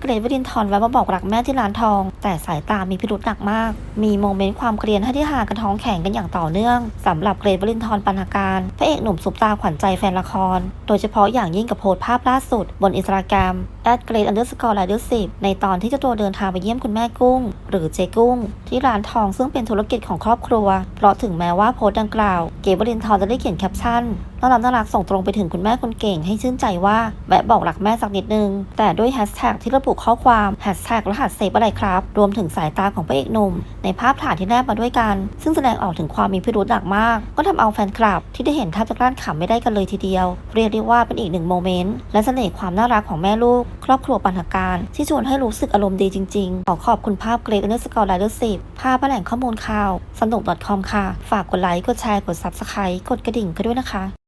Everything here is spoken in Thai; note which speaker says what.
Speaker 1: เกรทวรินทร์แวะมาบอกรักแม่ที่ร้านทอง แต่สายตามีพิรุธหนักมาก มีโมเมนต์ความเกรียนให้ที่หากันท้องแข็งกันอย่างต่อเนื่องสำหรับเกรทวรินทร์ปานการพระเอกหนุ่มซุปตาขวัญใจแฟนละคร โดยเฉพาะอย่างยิ่งกับโพสต์ภาพล่าสุด บนอินสตาแกรม แอดเกรทอันเดอร์สกอร์ไลเดอร์สิในตอนที่เจ้าตัวเดินทางไปเยี่ยมคุณแม่กุ้ง หรือเจกุ้ง ที่ร้านทองซึ่งเป็นธุรกิจของครอบครัว เพราะถึงแม้ว่าโพสต์ดังกล่าว เกรทวรินทร์จะได้เขียนแคปชั่นน่ารักน่ารักส่งตรงไปถึงคุณแม่คนเก่งให้ชื่นใจว่าแวะบอกรักแม่สักนิดนึง แต่ด้วยแฮชแท็กที่ระบุข้อความแฮชแท็กรหัสเซฟอะไรครับ รวมถึงสายตาของพระเอกหนุ่ม ในภาพถ่ายที่แนบมาด้วยกัน ซึ่งแสดงออกถึงความมีพิรุธหนักมาก ก็ทำเอาแฟนคลับ ที่ได้เห็นแทบจะกลั้นขำไม่ได้กันเลยทีเดียว เรียกได้ว่าเป็นอีกหนึ่งโมเมนต์และเสน่ห์ความน่ารักของแม่ลูกครอบครัวปัญหาการที่ชวนให้รู้สึกอารมณ์ดีจริงๆ ขอขอบคุณภาพเกรกอันเอร์สกอร์ไลเดอร์สิบภาพแหล่งข้อมูลข่าว สนุก .com ค่ะ ฝากกดไลค์ กดแชร์ กด subscribe กดกระดิ่งกันด้วยนะคะ